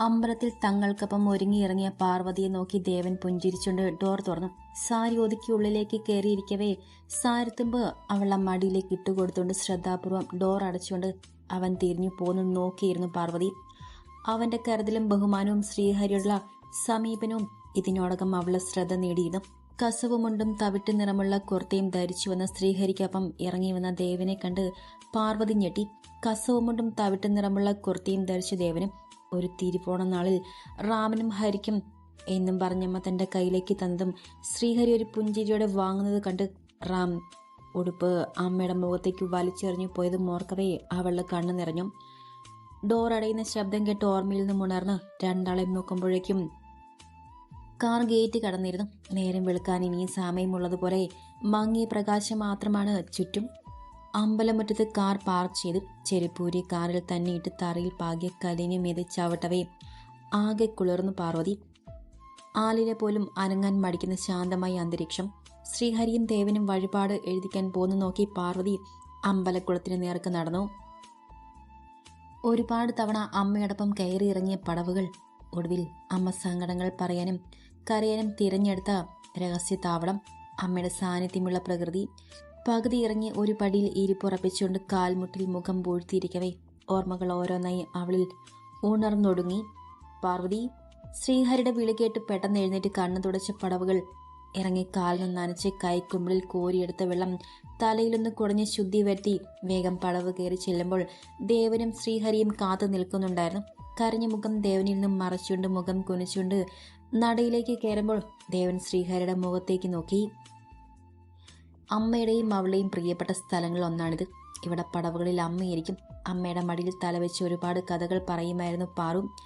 അമ്പലത്തിൽ തങ്ങൾക്കൊപ്പം ഒരുങ്ങിയിറങ്ങിയ പാർവതിയെ നോക്കി ദേവൻ പുഞ്ചിരിച്ചുകൊണ്ട് ഡോർ തുറന്നു. സാരി ഒതുക്കി ഉള്ളിലേക്ക് കയറിയിരിക്കവേ സാരിത്തുമ്പ് അവളുടെ മടിയിലേക്ക് ഇട്ടുകൊടുത്തുകൊണ്ട് ശ്രദ്ധാപൂർവം ഡോർ അടച്ചുകൊണ്ട് അവൻ തിരിഞ്ഞു പോന്നു നോക്കിയിരുന്നു പാർവതി. അവന്റെ കരുതലും ബഹുമാനവും ശ്രീഹരിയുള്ള സമീപനവും ഇതിനോടകം അവളെ ശ്രദ്ധ നേടിയിരുന്നു. കസവുമുണ്ടും തവിട്ട് നിറമുള്ള കുർത്തയും ധരിച്ചു വന്ന ശ്രീഹരിക്കൊപ്പം ഇറങ്ങി വന്ന ദേവനെ കണ്ട് പാർവതി ഞെട്ടി. കസവുമുണ്ടും തവിട്ട് നിറമുള്ള കുർത്തയും ധരിച്ചു ദേവനും ഒരു തിരുവോണ നാളിൽ റാമനും ഹരിക്കും എന്നും പറഞ്ഞമ്മ തന്റെ കയ്യിലേക്ക് തന്നതും ശ്രീഹരി ഒരു പുഞ്ചിരിയോടെ വാങ്ങുന്നത് കണ്ട് റാം ഉടുപ്പ് അമ്മയുടെ മുഖത്തേക്ക് വലിച്ചെറിഞ്ഞു പോയത് മോർക്കവേ അവളുടെ കണ്ണു നിറഞ്ഞു. ഡോർ അടയുന്ന ശബ്ദം കേട്ട് ഓർമ്മയിൽ നിന്നും ഉണർന്ന് രണ്ടാളെ നോക്കുമ്പോഴേക്കും കാർ ഗേറ്റ് കടന്നിരുന്നു. നേരം വെളുക്കാൻ ഇനിയും സമയമുള്ളതുപോലെ മങ്ങിയ പ്രകാശം മാത്രമാണ് ചുറ്റും അമ്പലമുറ്റത്ത് കാർ പാർക്ക് ചെയ്ത് ചെരുപ്പൂരി കാറിൽ തന്നെ ഇട്ട് തറയിൽ പാകിയ കലിനെ മീതെ ആകെ കുളിർന്നു പാർവതി. ആലിലെ പോലും അനങ്ങാൻ മടിക്കുന്ന ശാന്തമായ അന്തരീക്ഷം. ശ്രീഹരിയും ദേവനും വഴിപാട് എഴുതിക്കാൻ പോന്നു നോക്കി പാർവതി അമ്പലക്കുളത്തിന് നേർക്ക് നടന്നു. ഒരുപാട് തവണ അമ്മയോടൊപ്പം കയറിയിറങ്ങിയ പടവുകൾ ഒടുവിൽ അമ്മ സങ്കടങ്ങൾ പറയാനും കരയാനും തിരഞ്ഞെടുത്ത രഹസ്യ താവളം അമ്മയുടെ സാന്നിധ്യമുള്ള പ്രകൃതി പകുതി ഇറങ്ങി ഒരു പടിയിൽ ഇരിപ്പുറപ്പിച്ചുകൊണ്ട് കാൽമുട്ടിൽ മുഖം പൂഴ്ത്തിയിരിക്കവേ. ഓർമ്മകൾ ഓരോന്നായി അവളിൽ ഉണർന്നൊടുങ്ങി. പാർവതി ശ്രീഹരിയുടെ വിളി കേട്ട് പെട്ടെന്ന് എഴുന്നേറ്റ് കണ്ണു തുടച്ച പടവുകൾ ഇറങ്ങി കാലിൽ നനച്ച് കൈക്കുമ്പിളിൽ കോരിയെടുത്ത വെള്ളം തലയിലൊന്ന് കുടഞ്ഞ് ശുദ്ധി വരുത്തി വേഗം പടവ് കയറി ചെല്ലുമ്പോൾ ദേവനും ശ്രീഹരിയും കാത്തു നിൽക്കുന്നുണ്ടായിരുന്നു. കരഞ്ഞ മുഖം ദേവനിൽ നിന്നും മറച്ചുകൊണ്ട് മുഖം കുനിച്ചുകൊണ്ട് നടയിലേക്ക് കയറുമ്പോൾ ദേവൻ ശ്രീഹരിയുടെ മുഖത്തേക്ക് നോക്കി. അമ്മയുടെയും അവളുടെയും പ്രിയപ്പെട്ട സ്ഥലങ്ങളിൽ ഒന്നാണിത് ഇവിടെ പടവുകളിൽ അമ്മയായിരിക്കും. അമ്മയുടെ മടിയിൽ തലവെച്ച് ഒരുപാട് കഥകൾ പറയുമായിരുന്നു പാറും.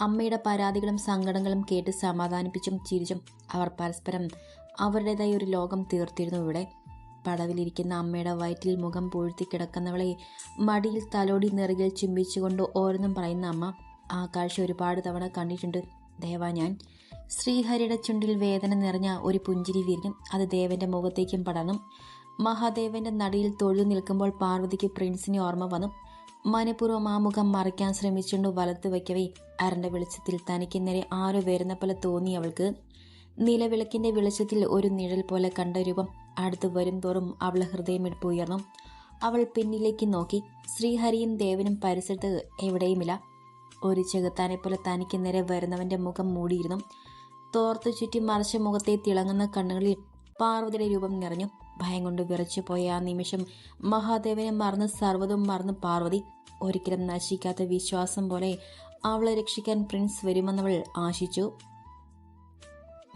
അമ്മയുടെ പരാതികളും സങ്കടങ്ങളും കേട്ട് സമാധാനിപ്പിച്ചും ചിരിച്ചും അവർ പരസ്പരം അവരുടേതായ ഒരു ലോകം തീർത്തിരുന്നു ഇവിടെ. പടവിലിരിക്കുന്ന അമ്മയുടെ വയറ്റിൽ മുഖം പൂഴ്ത്തി കിടക്കുന്നവളെ മടിയിൽ തലോടി നെറുകിൽ ചുംബിച്ചുകൊണ്ട് ഓരോന്നും പറയുന്ന അമ്മ. ആ കാഴ്ച ഒരുപാട് തവണ കണ്ടിട്ടുണ്ട്. ദേവാ ഞാൻ ശ്രീഹരിയുടെ ചുണ്ടിൽ വേദന നിറഞ്ഞ ഒരു പുഞ്ചിരി വിരിഞ്ഞു അത് ദേവന്റെ മുഖത്തേക്കും പടർന്നു. മഹാദേവന്റെ നടിയിൽ തൊഴിൽ നിൽക്കുമ്പോൾ പാർവതിക്ക് പ്രിൻസിനെ ഓർമ്മ വന്നു. മനഃപൂർവം ആ മുഖം മറയ്ക്കാൻ ശ്രമിച്ചുകൊണ്ട് വലത്തു വയ്ക്കവേ അരന്റെ വെളിച്ചത്തിൽ തനിക്ക് നേരെ ആരോ വരുന്ന പോലെ തോന്നി അവൾക്ക്. നിലവിളക്കിന്റെ വെളിച്ചത്തിൽ ഒരു നിഴൽ പോലെ കണ്ട രൂപം അടുത്ത് വരും തോറും അവളെ ഹൃദയം ഉയർന്നു. അവൾ പിന്നിലേക്ക് നോക്കി. ശ്രീഹരിയും ദേവനും പരിസരത്ത് എവിടെയുമില്ല. ഒരു ചെകുത്താനെ പോലെ തനിക്ക് നേരെ വരുന്നവന്റെ മുഖം മൂടിയിരുന്നു. തോർത്തു ചുറ്റി മറച്ച മുഖത്തെ തിളങ്ങുന്ന കണ്ണുകളിൽ പാർവതിയുടെ രൂപം നിറഞ്ഞു. ഭയം കൊണ്ട് വിറച്ചു പോയ ആ നിമിഷം മഹാദേവനെ മറന്ന് സർവതും മറന്ന് പാർവതി. ഒരിക്കലും നശിക്കാത്ത വിശ്വാസം പോലെ അവളെ രക്ഷിക്കാൻ പ്രിൻസ് വരുമെന്നവൾ ആശിച്ചു.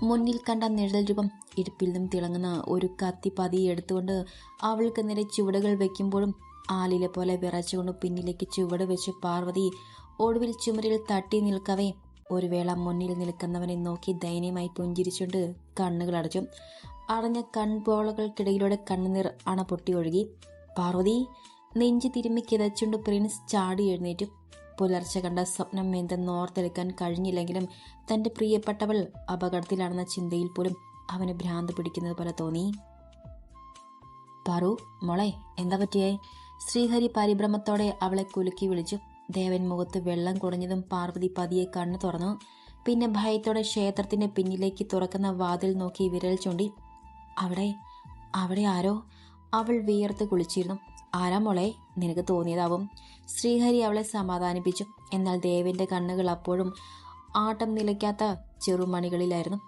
മുന്നിൽ കണ്ട നിഴൽ രൂപം ഇടുപ്പിൽ നിന്നും തിളങ്ങുന്ന ഒരു കത്തി പതി എടുത്തുകൊണ്ട് അവൾക്ക് നേരെ ചുവടുകൾ വെക്കുമ്പോഴും ആലിലെ പോലെ വിറച്ചുകൊണ്ട് പിന്നിലേക്ക് ചുവട് വെച്ച് പാർവതി ഒടുവിൽ ചുമരിൽ തട്ടി നിൽക്കവേ. ഒരു വേള മുന്നിൽ നിൽക്കുന്നവനെ നോക്കി ദയനീയമായി പുഞ്ചിരിച്ചുകൊണ്ട് കണ്ണുകൾ അടച്ചു. അടഞ്ഞ കൺപോളകൾക്കിടയിലൂടെ കണ്ണുനീർ അണ പൊട്ടി ഒഴുകി. പാർവതി നെഞ്ചു തിരുമ്മി കിതച്ചുകൊണ്ട് പ്രിൻസ് ചാടി എഴുന്നേറ്റു. പുലർച്ചെ കണ്ട സ്വപ്നം എന്തെന്ന് ഓർത്തെടുക്കാൻ കഴിഞ്ഞില്ലെങ്കിലും തന്റെ പ്രിയപ്പെട്ടവൾ അപകടത്തിലാണെന്ന ചിന്തയിൽ പോലും അവന് ഭ്രാന്ത് പിടിക്കുന്നത് പോലെ തോന്നി. പറു മോളെ എന്താ പറ്റിയേ? ശ്രീഹരി പരിഭ്രമത്തോടെ അവളെ കുലുക്കി വിളിച്ചു. ദേവൻ മുഖത്ത് വെള്ളം കുടഞ്ഞതും പാർവതി പതിയെ കണ്ണു തുറന്നു. പിന്നെ ഭയത്തോടെ ക്ഷേത്രത്തിന്റെ പിന്നിലേക്ക് തുറക്കുന്ന വാതിൽ നോക്കി വിരൽ ചൂണ്ടി അവിടെ അവിടെ ആരോ? അവൾ വിയർത്ത് കുളിച്ചിരുന്നു. ആരാ മോളെ? നിനക്ക് തോന്നിയതാവും. ശ്രീഹരി അവളെ സമാധാനിപ്പിച്ചു. എന്നാൽ ദേവന്റെ കണ്ണുകൾ അപ്പോഴും ആട്ടം നിലയ്ക്കാത്ത ചെറുമണികളിലായിരുന്നു.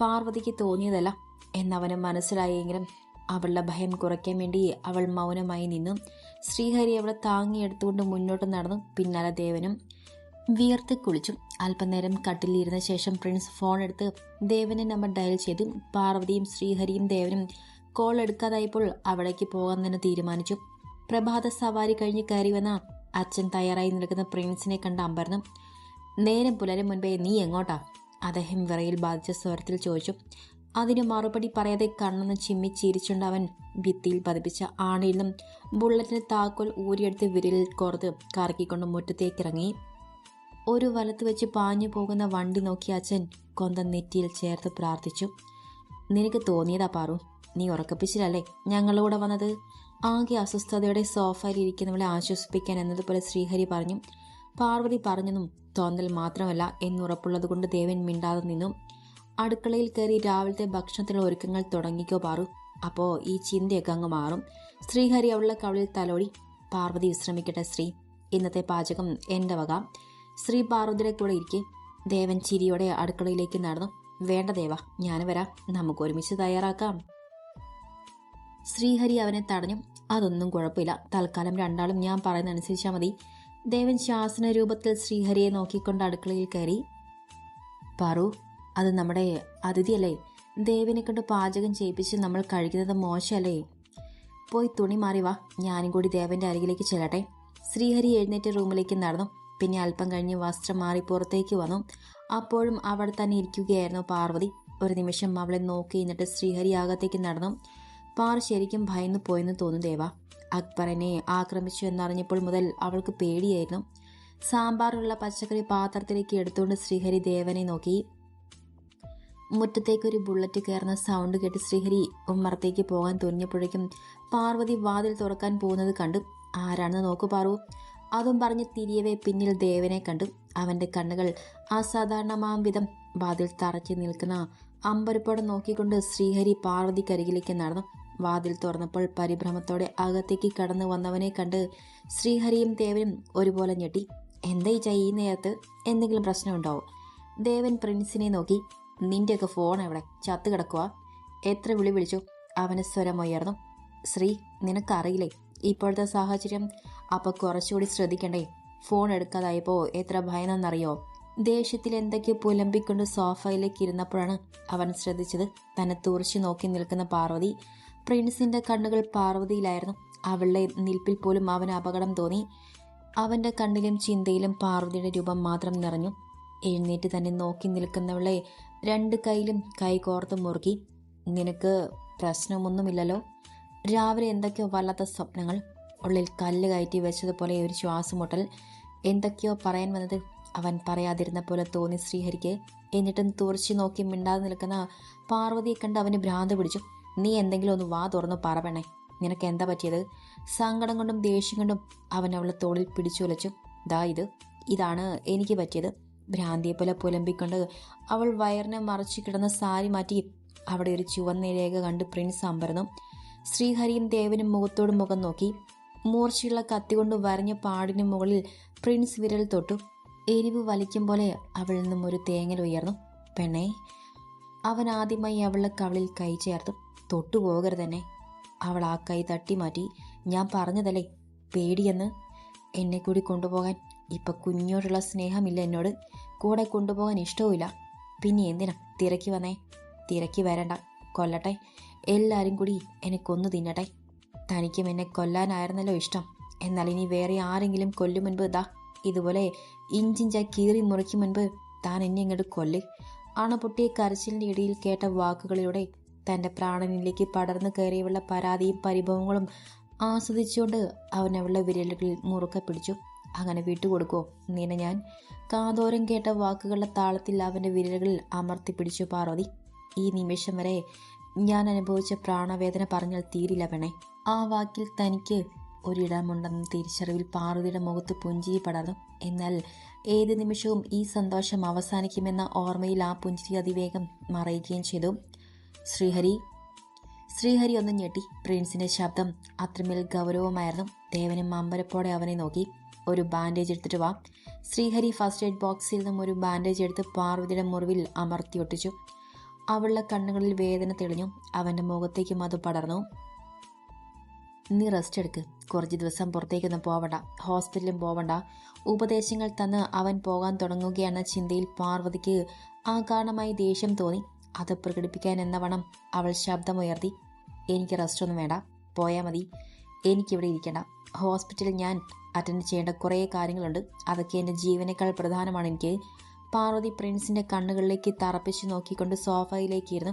പാർവതിക്ക് തോന്നിയതല്ല എന്നവന് മനസ്സിലായെങ്കിലും അവളുടെ ഭയം കുറയ്ക്കാൻ വേണ്ടി അവൾ മൗനമായി നിന്നു. ശ്രീഹരി അവളെ താങ്ങിയെടുത്തുകൊണ്ട് മുന്നോട്ട് നടന്നു. പിന്നാലെ ദേവനും വിയർത്ത് കുളിച്ചു. അല്പനേരം കട്ടിലിരുന്ന ശേഷം പ്രിൻസ് ഫോൺ എടുത്ത് ദേവനെ നമ്പർ ഡയൽ ചെയ്തു. പാർവതിയും ശ്രീഹരിയും ദേവനും കോൾ എടുക്കാതായപ്പോൾ അവിടേക്ക് പോകാൻ തന്നെ തീരുമാനിച്ചു. പ്രഭാത സവാരി കഴിഞ്ഞ് കയറി വന്ന അച്ഛൻ തയ്യാറായി നിൽക്കുന്ന പ്രിൻസിനെ കണ്ട് അമ്പരന്നു. നേരം പുലരും മുൻപേ നീ എങ്ങോട്ടാ? അദ്ദേഹം വിറയിൽ ബാധിച്ച സ്വരത്തിൽ ചോദിച്ചു. അതിന് മറുപടി പറയാതെ കണ്ണെന്ന് ചിമ്മി ചിരിച്ചുകൊണ്ട് അവൻ ഭിത്തിയിൽ പതിപ്പിച്ച ആണയിൽ നിന്നും ബുള്ളറ്റിന് താക്കോൽ ഊരിയെടുത്ത് വിരലിൽ കോർത്ത് കറക്കിക്കൊണ്ട് മുറ്റത്തേക്കിറങ്ങി. ഒരു വലത്ത് വെച്ച് പാഞ്ഞു പോകുന്ന വണ്ടി നോക്കി അച്ഛൻ കൊന്ത നെറ്റിയിൽ ചേർത്ത് പ്രാർത്ഥിച്ചു. നിനക്ക് തോന്നിയതാ പാറു നീ ഉറക്കപ്പിച്ചില്ലല്ലേ? ഞങ്ങളുടെ വന്നത്? ആകെ അസ്വസ്ഥതയോടെ സോഫയിൽ ഇരിക്കുന്നവളെ ആശ്വസിപ്പിക്കാൻ എന്നതുപോലെ ശ്രീഹരി പറഞ്ഞു. പാർവതി പറഞ്ഞെന്നും തോന്നൽ മാത്രമല്ല എന്നുറപ്പുള്ളത് കൊണ്ട് ദേവൻ മിണ്ടാതെ നിന്നു. അടുക്കളയിൽ കയറി രാവിലത്തെ ഭക്ഷണത്തിനുള്ള ഒരുക്കങ്ങൾ തുടങ്ങിക്കോ പാറു. അപ്പോൾ ഈ ചിന്തയൊക്കെ അങ്ങ് മാറും. ശ്രീഹരി അവളുടെ കവളിൽ തലോടി പാർവതി വിശ്രമിക്കട്ടെ ശ്രീ ഇന്നത്തെ പാചകം എന്റെ വക. ശ്രീ പാർവതിയുടെ കൂടെ ഇരിക്കെ. ദേവൻ ചിരിയോടെ അടുക്കളയിലേക്ക് നടന്നു. വേണ്ട ദേവ ഞാൻ വരാം. നമുക്ക് ഒരുമിച്ച് തയ്യാറാക്കാം. ശ്രീഹരി അവനെ തടഞ്ഞു. അതൊന്നും കുഴപ്പമില്ല. തൽക്കാലം രണ്ടാളും ഞാൻ പറയുന്ന അനുസരിച്ചാൽ മതി. ദേവൻ ശാസന രൂപത്തിൽ ശ്രീഹരിയെ നോക്കിക്കൊണ്ട് അടുക്കളയിൽ കയറി. പറു അത് നമ്മുടെ അതിഥിയല്ലേ? ദേവിനെ കൊണ്ട് പാചകം ചെയ്യിപ്പിച്ച് നമ്മൾ കഴിക്കുന്നത് മോശമല്ലേ? പോയി തുണി മാറി വാ. ഞാനും കൂടി ദേവന്റെ അരികിലേക്ക് ചെല്ലട്ടെ. ശ്രീഹരി എഴുന്നേറ്റ് റൂമിലേക്ക് നടന്നു. പിന്നെ അല്പം കഴിഞ്ഞ് വസ്ത്രം മാറി പുറത്തേക്ക് വന്നു. അപ്പോഴും അവിടെ തന്നെ ഇരിക്കുകയായിരുന്നു പാർവതി. ഒരു നിമിഷം അവളെ നോക്കി എന്നിട്ട് ശ്രീഹരി അകത്തേക്ക് നടന്നു. പാർ ശരിക്കും ഭയന്നു പോയെന്ന് തോന്നുന്നു ദേവ. അക്ബറിനെ ആക്രമിച്ചു എന്നറിഞ്ഞപ്പോൾ മുതൽ അവൾക്ക് പേടിയായിരുന്നു. സാമ്പാറുള്ള പച്ചക്കറി പാത്രത്തിലേക്ക് എടുത്തുകൊണ്ട് ശ്രീഹരി ദേവനെ നോക്കി. മുറ്റത്തേക്ക് ഒരു ബുള്ളറ്റ് കയറുന്ന സൗണ്ട് കേട്ട് ശ്രീഹരി ഉമ്മറത്തേക്ക് പോകാൻ തുനിഞ്ഞപ്പോഴേക്കും പാർവതി വാതിൽ തുറക്കാൻ പോകുന്നത് കണ്ടു. ആരാണെന്ന് നോക്കു പാറു അതും പറഞ്ഞ് തിരിയവേ പിന്നിൽ ദേവനെ കണ്ടു. അവന്റെ കണ്ണുകൾ അസാധാരണമാം വിധം വാതിൽ തറച്ചു നിൽക്കുന്ന അമ്പരപ്പോടെ നോക്കിക്കൊണ്ട് ശ്രീഹരി പാർവതിക്കരികിലേക്ക് നടന്നു. വാതിൽ തുറന്നപ്പോൾ പരിഭ്രമത്തോടെ അകത്തേക്ക് കടന്നു വന്നവനെ കണ്ട് ശ്രീഹരിയും ദേവനും ഒരുപോലെ ഞെട്ടി. എന്തായി ചെയ്യുന്നേരത്ത് എന്തെങ്കിലും പ്രശ്നമുണ്ടാവും? ദേവൻ പ്രിൻസിനെ നോക്കി. നിന്റെയൊക്കെ ഫോൺ എവിടെ? ചത്ത് കിടക്കുക എത്ര വിളി വിളിച്ചു. അവന് സ്വരമുയർന്നു ശ്രീ നിനക്കറിയില്ലേ? ഇപ്പോഴത്തെ സാഹചര്യം അപ്പോൾ കുറച്ചുകൂടി ശ്രദ്ധിക്കണ്ടേ? ഫോൺ എടുക്കാതായപ്പോൾ എത്ര ഭയന്നെന്നറിയോ ദേഷ്യത്തിൽ എന്തൊക്കെ പുലമ്പിക്കൊണ്ട് സോഫയിലേക്ക് ഇരുന്നപ്പോഴാണ് അവൻ ശ്രദ്ധിച്ചത്. തന്നെ തുറച്ചു നോക്കി നിൽക്കുന്ന പാർവതി. പ്രിൻസിന്റെ കണ്ണുകൾ പാർവതിയിലായിരുന്നു. അവളുടെ നിൽപ്പിൽ പോലും അവന് അപകടം തോന്നി. അവന്റെ കണ്ണിലും ചിന്തയിലും പാർവതിയുടെ രൂപം മാത്രം നിറഞ്ഞു. എഴുന്നേറ്റ് തന്നെ നോക്കി നിൽക്കുന്നവളെ രണ്ട് കൈയിലും കൈ കോർത്ത് മുറുകി. നിനക്ക് പ്രശ്നമൊന്നുമില്ലല്ലോ? രാവിലെ എന്തൊക്കെയോ വല്ലാത്ത സ്വപ്നങ്ങൾ. ഉള്ളിൽ കല്ല് കയറ്റി വെച്ചതുപോലെ ഒരു ശ്വാസമുട്ടൽ. എന്തൊക്കെയോ പറയാൻ വന്നത് അവൻ പറയാതിരുന്ന പോലെ തോന്നി ശ്രീഹരിക്ക്. എന്നിട്ടും തുറച്ചു നോക്കി മിണ്ടാതെ നിൽക്കുന്ന പാർവതിയെ കണ്ട് അവന് ഭ്രാന്ത് പിടിച്ചു. നീ എന്തെങ്കിലും ഒന്ന് വാ തുറന്ന് പറവണേ നിനക്ക് എന്താ പറ്റിയത്? സങ്കടം കൊണ്ടും ദേഷ്യം കൊണ്ടും അവൻ അവളെ തോളിൽ പിടിച്ചു ഉലച്ചു ദാ ഇത്. ഇതാണ് എനിക്ക് പറ്റിയത്. ഭ്രാന്തിയെ പോലെ പുലമ്പിക്കൊണ്ട് അവൾ വയറിനെ മറച്ചു കിടന്ന സാരി മാറ്റി അവിടെ ഒരു ചുവന്ന രേഖ കണ്ട് പ്രിൻസ് അമ്പരന്നു. ശ്രീഹരിയും ദേവനും മുഖത്തോട് മുഖം നോക്കി. മൂർച്ചയുള്ള കത്തി കൊണ്ട് വരഞ്ഞ പാടിന് മുകളിൽ പ്രിൻസ് വിരൽ തൊട്ടു. എരിവ് വലിക്കും പോലെ അവളിൽ നിന്നും ഒരു തേങ്ങൽ ഉയർന്നു. പെണ്ണേ അവൻ ആദ്യമായി അവളുടെ കവളിൽ കൈ ചേർത്തു. തൊട്ടു തൊട്ടുപോകരുതെന്നെ അവൾ ആ കൈ തട്ടി മാറ്റി. ഞാൻ പറഞ്ഞതല്ലേ പേടിയെന്ന്. എന്നെ കൂടി കൊണ്ടുപോകാൻ ഇപ്പൊ കുഞ്ഞോടുള്ള സ്നേഹമില്ല എന്നോട് കൂടെ കൊണ്ടുപോകാൻ ഇഷ്ടവുമില്ല. പിന്നെ എന്തിനാ തിരക്കി വന്നേ? തിരക്കി വരണ്ട. കൊല്ലട്ടെ. എല്ലാവരും കൂടി എന്നെ കൊന്നു തിന്നട്ടെ. തനിക്കും എന്നെ കൊല്ലാനായിരുന്നല്ലോ ഇഷ്ടം. എന്നാൽ ഇനി വേറെ ആരെങ്കിലും കൊല്ലും മുൻപ് ഇതുപോലെ ഇഞ്ചിഞ്ചാ കീറി മുറിക്കും മുൻപ് താൻ എന്നെ ഇങ്ങോട്ട് കൊല്ല്. അണപൊട്ടിയ കരച്ചിലിന്റെ ഇടയിൽ കേട്ട വാക്കുകളിലൂടെ തന്റെ പ്രാണനിലേക്ക് പടർന്നു കയറിയുള്ള പരാതിയും പരിഭവങ്ങളും ആസ്വദിച്ചുകൊണ്ട് അവൻ അവളുടെ വിരലുകളിൽ മുറുക്കെ പിടിച്ചു. അങ്ങനെ വിട്ടുകൊടുക്കോ. നിന്നെ ഞാൻ കാതോരം കേട്ട വാക്കുകളുടെ താളത്തിൽ അവന്റെ വിരലുകളിൽ അമർത്തി പിടിച്ചു പാർവതി. ഈ നിമിഷം വരെ ഞാൻ അനുഭവിച്ച പ്രാണവേദന പറഞ്ഞാൽ തീരില്ല പെണേ ആ വാക്കിൽ തനിക്ക് ഒരിടമുണ്ടെന്ന തിരിച്ചറിവിൽ പാർവതിയുടെ മുഖത്ത് പുഞ്ചിരി പടർന്നു. എന്നാൽ ഏത് നിമിഷവും ഈ സന്തോഷം അവസാനിക്കുമെന്ന ഓർമ്മയിൽ ആ പുഞ്ചിരി അതിവേഗം മറയുകയും ചെയ്തു. ശ്രീഹരി ശ്രീഹരി ഒന്ന് ഞെട്ടി. പ്രിൻസിന്റെ ശബ്ദം അത്രമേൽ ഗൗരവമായിരുന്നു. ദേവനും അമ്പരപ്പോടെ അവനെ നോക്കി. ഒരു ബാൻഡേജ് എടുത്തിട്ട് വാ. ശ്രീഹരി ഫസ്റ്റ് എയ്ഡ് ബോക്സിൽ നിന്നും ഒരു ബാൻഡേജ് എടുത്ത് പാർവതിയുടെ മുറിവിൽ അമർത്തി ഒട്ടിച്ചു. അവളുടെ കണ്ണുകളിൽ വേദന തെളിഞ്ഞു. അവന്റെ മുഖത്തേക്കും അത് പടർന്നു. നീ റെസ്റ്റ് എടുക്ക്. കുറച്ച് ദിവസം പുറത്തേക്കൊന്നും പോവണ്ട. ഹോസ്പിറ്റലും പോവണ്ട. ഉപദേശങ്ങൾ തന്ന് അവൻ പോകാൻ തുടങ്ങുകയെന്ന ചിന്തയിൽ പാർവതിക്ക് ആകാരണമായി ദേഷ്യം തോന്നി. അത് പ്രകടിപ്പിക്കാൻ എന്നവണ്ണം അവൾ ശബ്ദമുയർത്തി. എനിക്ക് റെസ്റ്റ് ഒന്നും വേണ്ട. പോയാൽ മതി. എനിക്കിവിടെ ഇരിക്കണം. ഹോസ്പിറ്റലിൽ ഞാൻ അറ്റൻഡ് ചെയ്യേണ്ട കുറേ കാര്യങ്ങളുണ്ട്. അതൊക്കെ എന്റെ ജീവനേക്കാൾ പ്രധാനമാണ്. എനിക്ക് പാർവതി പ്രിൻസിന്റെ കണ്ണുകളിലേക്ക് തറപ്പിച്ച് നോക്കിക്കൊണ്ട് സോഫയിലേക്ക് ഇരുന്ന്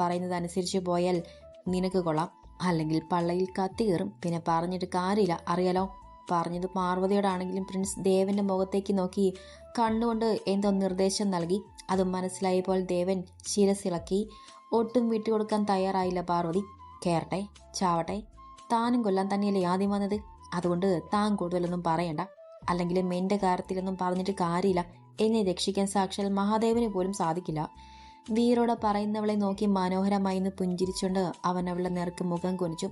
പറയുന്നത് പോയാൽ നിനക്ക് കൊള്ളാം. അല്ലെങ്കിൽ പള്ളയിൽ കത്തി കയറും. പിന്നെ പറഞ്ഞിട്ട് കാര്യമില്ല. അറിയാലോ? പറഞ്ഞത് പാർവതിയോടാണെങ്കിലും പ്രിൻസ് ദേവന്റെ മുഖത്തേക്ക് നോക്കി കണ്ണുകൊണ്ട് എന്തോ നിർദ്ദേശം നൽകി. അത് മനസ്സിലായപ്പോൾ ദേവൻ ശിരസിളക്കി ഒട്ടും വിട്ടുകൊടുക്കാൻ തയ്യാറായില്ല പാർവതി. കയറട്ടെ ചാവട്ടെ. താനും കൊല്ലാൻ തന്നെയല്ലേ ആദ്യം വന്നത്? അതുകൊണ്ട് താൻ കൂടുതലൊന്നും പറയണ്ട. അല്ലെങ്കിൽ എന്റെ കാര്യത്തിലൊന്നും പറഞ്ഞിട്ട് കാര്യമില്ല. എന്നെ രക്ഷിക്കാൻ സാക്ഷാൽ മഹാദേവന് പോലും സാധിക്കില്ല. വീരോടെ പറയുന്നവളെ നോക്കി മനോഹരമായി നിന്ന് പുഞ്ചിരിച്ചുകൊണ്ട് അവൻ അവളുടെ നേർക്ക് മുഖം കൊനിച്ചു.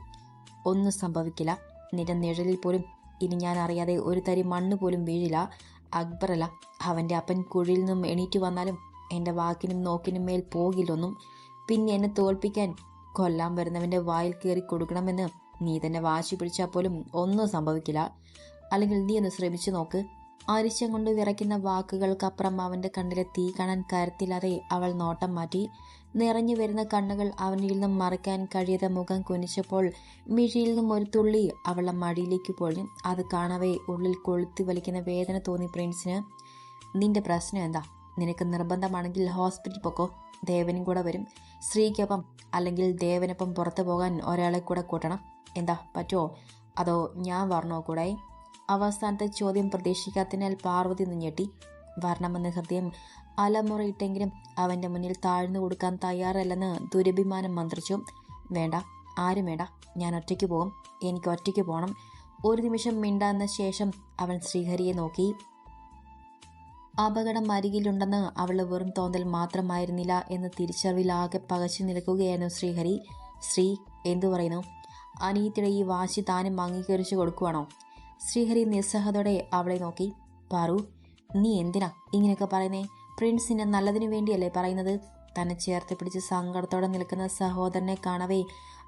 ഒന്നും സംഭവിക്കില്ല. നിന്റെ നിഴലിൽ പോലും ഇനി ഞാൻ അറിയാതെ ഒരു തരി മണ്ണ് പോലും വീഴില്ല. അക്ബറല്ല അവന്റെ അപ്പൻ കുഴിയിൽ നിന്നും എണീറ്റ് വന്നാലും എന്റെ വാക്കിനും നോക്കിനും മേൽ പോകില്ലൊന്നും. പിന്നെ എന്നെ തോൽപ്പിക്കാൻ കൊല്ലാൻ വരുന്നവന്റെ വായിൽ കയറി കൊടുക്കണമെന്ന് നീ തന്നെ വാശി പിടിച്ചാൽ പോലും ഒന്നും സംഭവിക്കില്ല. അല്ലെങ്കിൽ നീ ഒന്ന് ശ്രമിച്ചു നോക്ക്. ആരിശം കൊണ്ട് വിറയ്ക്കുന്ന വാക്കുകൾക്കപ്പുറം അവന്റെ കണ്ണിലെ തീ കാണാൻ കരുത്തില്ലാതെ അവൾ നോട്ടം മാറ്റി. നിറഞ്ഞു വരുന്ന കണ്ണുകൾ അവനിൽ നിന്നും മറയ്ക്കാൻ കഴിയാതെ മുഖം കുനിച്ചപ്പോൾ മിഴിയിൽ നിന്നും ഒരു തുള്ളി അവളുടെ മടിയിലേക്ക് പൊഴിഞ്ഞു അത് കാണവേ ഉള്ളിൽ കൊളുത്തി വലിക്കുന്ന വേദന തോന്നി പ്രിൻസിന്. നിന്റെ പ്രശ്നം എന്താ? നിനക്ക് നിർബന്ധമാണെങ്കിൽ ഹോസ്പിറ്റലിൽ പൊക്കോ. ദേവനും കൂടെ വരും. സ്ത്രീക്കൊപ്പം അല്ലെങ്കിൽ ദേവനൊപ്പം പുറത്തു പോകാൻ ഒരാളെ കൂടെ കൂട്ടണം. എന്താ പറ്റുമോ അതോ ഞാൻ വരണോ കൂടെ? അവസാനത്തെ ചോദ്യം പ്രതീക്ഷിക്കാത്തതിനാൽ പാർവതി നിഞ്ഞെട്ടി. ഞെട്ടി വരണമെന്ന് ഹൃദയം അലമുറയിട്ടെങ്കിലും അവന്റെ മുന്നിൽ താഴ്ന്നു കൊടുക്കാൻ തയ്യാറല്ലെന്ന് ദുരഭിമാനം മന്ത്രിച്ചു. വേണ്ട ആരും വേണ്ട. ഞാൻ ഒറ്റയ്ക്ക് പോകും. എനിക്ക് ഒറ്റയ്ക്ക് പോകണം ഒരു നിമിഷം മിണ്ടാന്ന ശേഷം അവൻ ശ്രീഹരിയെ നോക്കി. അപകടം അരികിലുണ്ടെന്ന് അവൾ വെറും തോന്നൽ മാത്രമായിരുന്നില്ല എന്ന് തിരിച്ചറിവിലാകെ പകച്ചു നിൽക്കുകയായിരുന്നു ശ്രീഹരി. ശ്രീ എന്തു പറയുന്നു? അനീത്തിയുടെ ഈ വാശി താനും അംഗീകരിച്ചു കൊടുക്കുവാണോ? ശ്രീഹരി നിസ്സഹതോടെ അവളെ നോക്കി. പാറു നീ എന്തിനാ ഇങ്ങനെയൊക്കെ പറയുന്നേ? പ്രിൻസിന് നല്ലതിനു വേണ്ടിയല്ലേ പറയുന്നത്? തന്നെ ചേർത്ത് പിടിച്ച് സങ്കടത്തോടെ നിൽക്കുന്ന സഹോദരനെ കാണവേ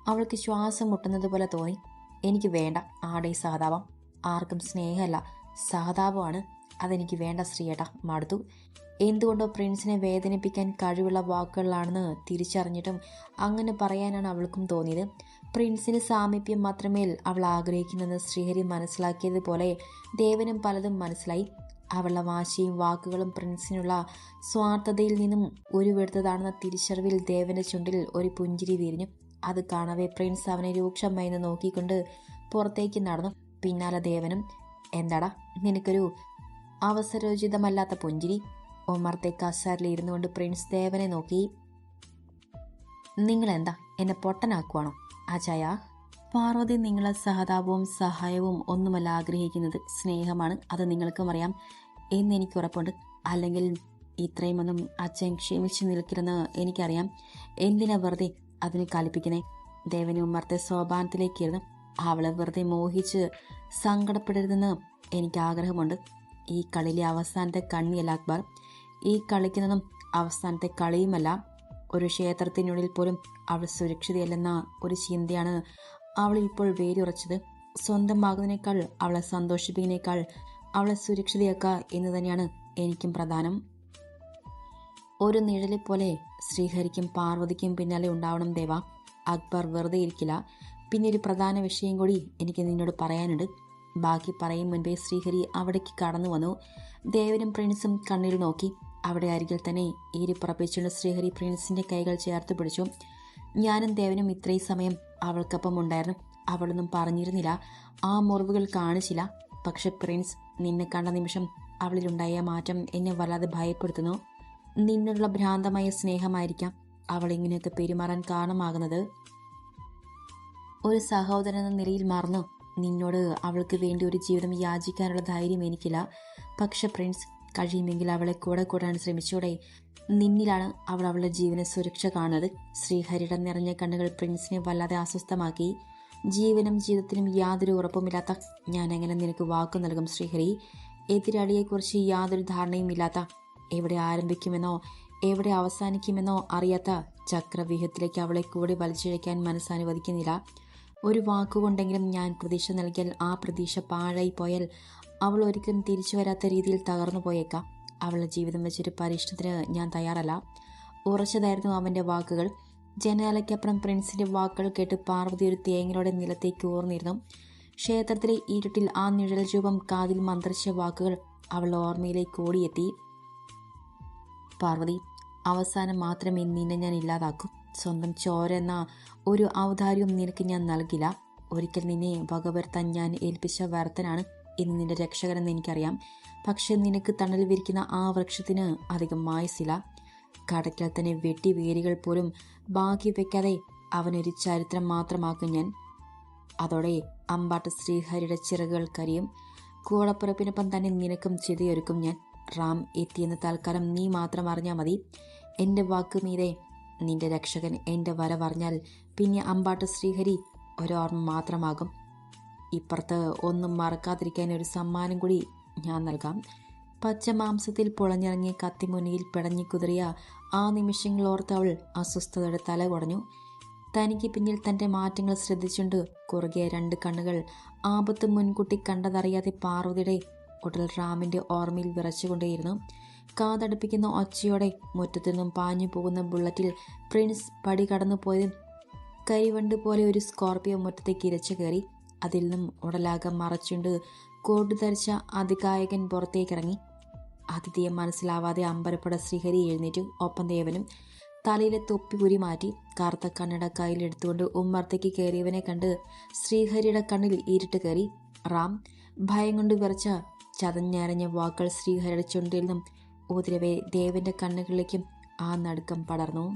അവൾക്ക് ശ്വാസം മുട്ടുന്നത് പോലെ തോന്നി. എനിക്ക് വേണ്ട ആടെ സഹതാപം. ആർക്കും സ്നേഹമല്ല. സഹതാപമാണ്. അതെനിക്ക് വേണ്ട ശ്രീയേട്ട മടുത്തു. എന്തുകൊണ്ടോ പ്രിൻസിനെ വേദനിപ്പിക്കാൻ കഴിവുള്ള വാക്കുകളാണെന്ന് തിരിച്ചറിഞ്ഞിട്ടും അങ്ങനെ പറയാനാണ് അവൾക്കും തോന്നിയത്. പ്രിൻസിന് സാമീപ്യം മാത്രമേ അവൾ ആഗ്രഹിക്കുന്നെന്ന് ശ്രീഹരി മനസ്സിലാക്കിയതുപോലെ ദേവനും പലതും മനസ്സിലായി. അവളുടെ വാശിയും വാക്കുകളും പ്രിൻസിനുള്ള സ്വാർത്ഥതയിൽ നിന്നും ഉരുവെടുത്തതാണെന്ന തിരിച്ചറിവിൽ ദേവന്റെ ചുണ്ടിൽ ഒരു പുഞ്ചിരി വിരിഞ്ഞു. അത് കാണവേ പ്രിൻസ് അവനെ രൂക്ഷമായി നോക്കിക്കൊണ്ട് പുറത്തേക്ക് നടന്നു. പിന്നാലെ ദേവനും എന്താടാ നിനക്കൊരു അവസരോചിതമല്ലാത്ത പുഞ്ചിരി ഒമർത്തെ കസാരിൽ ഇരുന്നുകൊണ്ട് പ്രിൻസ് ദേവനെ നോക്കി. നിങ്ങളെന്താ എന്നെ പൊട്ടനാക്കുവാണോ? അജയ പാർവതി നിങ്ങളെ സഹതാപവും സഹായവും ഒന്നുമല്ല ആഗ്രഹിക്കുന്നത്. സ്നേഹമാണ്. അത് നിങ്ങൾക്കും അറിയാം. എന്ന് എനിക്ക് ഉറപ്പുണ്ട്. അല്ലെങ്കിൽ ഇത്രയുമൊന്നും അച്ഛൻ ക്ഷമിച്ചു നിൽക്കില്ലെന്ന് എനിക്കറിയാം. എന്തിനാ വെറുതെ അതിനെ കലിപ്പിക്കുന്നേ? ദേവന് ഉമ്മർത്തെ സോപാനത്തിലേക്കിരുന്നു അവളെ വെറുതെ മോഹിച്ച് സങ്കടപ്പെടരുതെന്ന് എനിക്ക് ആഗ്രഹമുണ്ട്. ഈ കളിയിലെ അവസാനത്തെ കണ്ണിയല്ല അക്ബർ. ഈ കളിക്കുന്നതും അവസാനത്തെ കളിയുമല്ല. ഒരു ക്ഷേത്രത്തിനുള്ളിൽ പോലും അവൾ സുരക്ഷിതയല്ലെന്ന ഒരു ചിന്തയാണ് അവളിൽ ഇപ്പോൾ വേരുറച്ചത്. സ്വന്തമാകുന്നതിനേക്കാൾ അവളെ സന്തോഷിപ്പിക്കുന്നതിനേക്കാൾ അവളെ സുരക്ഷിതയാക്കുക എന്ന് തന്നെയാണ് എനിക്കും പ്രധാനം. ഒരു നിഴലെ പോലെ ശ്രീഹരിക്കും പാർവതിക്കും പിന്നാലെ ഉണ്ടാവണം ദേവ. അക്ബർ വെറുതെ ഇരിക്കില്ല. പിന്നെ ഒരു പ്രധാന വിഷയം കൂടി എനിക്ക് നിന്നോട് പറയാനുണ്ട്. ബാക്കി പറയും മുൻപേ ശ്രീഹരി അവിടേക്ക് കടന്നു വന്നു. ദേവനും പ്രിൻസും കണ്ണിൽ നോക്കി. അവിടെ അരികിൽ തന്നെ ഏരിപ്പുറപ്പിച്ചുള്ള ശ്രീഹരി പ്രിൻസിന്റെ കൈകൾ ചേർത്ത് പിടിച്ചു. ഞാനും ദേവനും ഇത്രയും സമയം അവൾക്കൊപ്പം ഉണ്ടായിരുന്നു. അവളൊന്നും പറഞ്ഞിരുന്നില്ല. ആ മുറിവുകൾ കാണിച്ചില്ല. പക്ഷെ പ്രിൻസ് നിന്നെ കണ്ട നിമിഷം അവളിലുണ്ടായ മാറ്റം എന്നെ വല്ലാതെ ഭയപ്പെടുത്തുന്നു. നിന്നുള്ള ഭ്രാന്തമായ സ്നേഹമായിരിക്കാം അവൾ ഇങ്ങനെയൊക്കെ പെരുമാറാൻ കാരണമാകുന്നത്. ഒരു സഹോദരൻ എന്ന നിലയിൽ മറന്നു. നിന്നോട് അവൾക്ക് വേണ്ടി ഒരു ജീവിതം യാചിക്കാനുള്ള ധൈര്യം എനിക്കില്ല. പക്ഷെ പ്രിൻസ് കഴിയുമെങ്കിൽ അവളെ കൂടെ കൂടാൻ ശ്രമിച്ചൂടെ. നിന്നിലാണ് അവൾ അവളുടെ ജീവന സുരക്ഷ കാണുന്നത്. ശ്രീഹരിയുടെ നിറഞ്ഞ കണ്ണുകൾ പ്രിൻസിനെ വല്ലാതെ അസ്വസ്ഥമാക്കി. ജീവനും ജീവിതത്തിനും യാതൊരു ഉറപ്പുമില്ലാത്ത ഞാൻ എങ്ങനെ നിനക്ക് വാക്ക് നൽകും ശ്രീഹരി? എതിരാളിയെക്കുറിച്ച് യാതൊരു ധാരണയും ഇല്ലാത്ത എവിടെ ആരംഭിക്കുമെന്നോ എവിടെ അവസാനിക്കുമെന്നോ അറിയാത്ത ചക്രവ്യൂഹത്തിലേക്ക് അവളെ കൂടി വലിച്ചിഴയ്ക്കാൻ മനസ്സനുവദിക്കുന്നില്ല. ഒരു വാക്കുകൊണ്ടെങ്കിലും ഞാൻ പ്രതീക്ഷ നൽകിയാൽ ആ പ്രതീക്ഷ പാഴായി പോയാൽ അവൾ ഒരിക്കലും തിരിച്ചു വരാത്ത രീതിയിൽ തകർന്നു പോയേക്കാം. അവളുടെ ജീവിതം വെച്ചൊരു പരീക്ഷണത്തിന് ഞാൻ തയ്യാറല്ല. ഉറച്ചതായിരുന്നു അവന്റെ വാക്കുകൾ. ജനാലയ്ക്കപ്പുറം പ്രിൻസിന്റെ വാക്കുകൾ കേട്ട് പാർവതി ഒരു തേങ്ങയുടെ നിലത്തേക്ക് ഓർന്നിരുന്നു ക്ഷേത്രത്തിലെ ഇരുട്ടിൽ ആ നിഴൽ രൂപം കാതിൽ മന്ത്രിച്ച വാക്കുകൾ അവളുടെ ഓർമ്മയിലേക്ക് ഓടിയെത്തി. പാർവതി അവസാനം മാത്രമേ നിന്നെ ഞാൻ ഇല്ലാതാക്കൂ. സ്വന്തം ചോര എന്ന ഒരു ഔദാര്യവും നിനക്ക് ഞാൻ നൽകില്ല. ഒരിക്കൽ നിന്നെ വകവരുത്താൻ ഞാൻ ഏൽപ്പിച്ച വർത്തനാണ് ഇന്ന് നിന്റെ രക്ഷകനെന്ന് എനിക്കറിയാം. പക്ഷെ നിനക്ക് തണൽ വിരിക്കുന്ന ആ വൃക്ഷത്തിന് അധികം മായസില്ല കടയ്ക്കൽ തന്നെ വെട്ടി വേരുകൾ പോലും ബാക്കി വെക്കാതെ അവനൊരു ചരിത്രം മാത്രമാക്കും ഞാൻ. അതോടെ അമ്പാട്ട് ശ്രീഹരിയുടെ ചിറകുകൾ കരിയും. കൂടപ്പുറപ്പിനൊപ്പം തന്നെ നിനക്കും ചിതയൊരുക്കും ഞാൻ. റാം എത്തിയെന്ന് തൽക്കാലം നീ മാത്രം അറിഞ്ഞാൽ മതി. എന്റെ വാക്ക് മീതെ നിന്റെ രക്ഷകൻ എന്റെ വരവറിഞ്ഞാൽ പിന്നെ അമ്പാട്ട് ശ്രീഹരി ഒരോർമ്മ മാത്രമാകും. ഇപ്പുറത്ത് ഒന്നും മറക്കാതിരിക്കാൻ ഒരു സമ്മാനം കൂടി ഞാൻ നൽകാം. പച്ച മാംസത്തിൽ കത്തിമുനയിൽ പിടഞ്ഞിക്കുതിറിയ പിടഞ്ഞു കുതിറിയ ആ നിമിഷങ്ങൾ ഓർത്ത് അവൾ അസ്വസ്ഥതയുടെ തല കുടഞ്ഞു. തനിക്ക് പിന്നിൽ തന്റെ മാറ്റങ്ങൾ ശ്രദ്ധിച്ചുകൊണ്ട് കുറുകിയ രണ്ട് കണ്ണുകൾ ആപത്ത് മുൻകൂട്ടി കണ്ടതറിയാതെ പാർവതിയുടെ ഉടൽ റാമിന്റെ ഓർമ്മയിൽ വിറച്ചുകൊണ്ടേയിരുന്നു. കാതടുപ്പിക്കുന്ന ഒച്ചയോടെ മുറ്റത്തു നിന്നും പാഞ്ഞു പോകുന്ന ബുള്ളറ്റിൽ പ്രിൻസ് പടി കടന്നു പോയതും കരിവണ്ട് പോലെ ഒരു സ്കോർപ്പിയോ മുറ്റത്തേക്ക് ഇരച്ചു കയറി. അതിൽ നിന്നും ഉടലാകം മറച്ചുകൊണ്ട് കോട്ട് ധരിച്ച അതികായകൻ പുറത്തേക്കിറങ്ങി. അതിഥിയെ മനസ്സിലാവാതെ അമ്പരപ്പട ശ്രീഹരി എഴുന്നേറ്റു. ഒപ്പം ദേവനും തലയിലെ തൊപ്പി കുരി മാറ്റി കറുത്ത കണ്ണട കയ്യിലെടുത്തുകൊണ്ട് ഉമ്മർത്തേക്ക് കയറിയവനെ കണ്ട് ശ്രീഹരിയുടെ കണ്ണിൽ ഇരുട്ട് കയറി. റാം ഭയം കൊണ്ട് വിറച്ച ചതഞ്ഞരഞ്ഞ വാക്കുകൾ ശ്രീഹരിയുടെ ചുണ്ടിൽ നിന്നും ഉതിരവേ ദേവന്റെ കണ്ണുകളിലേക്കും ആ നടുക്കം പടർന്നു.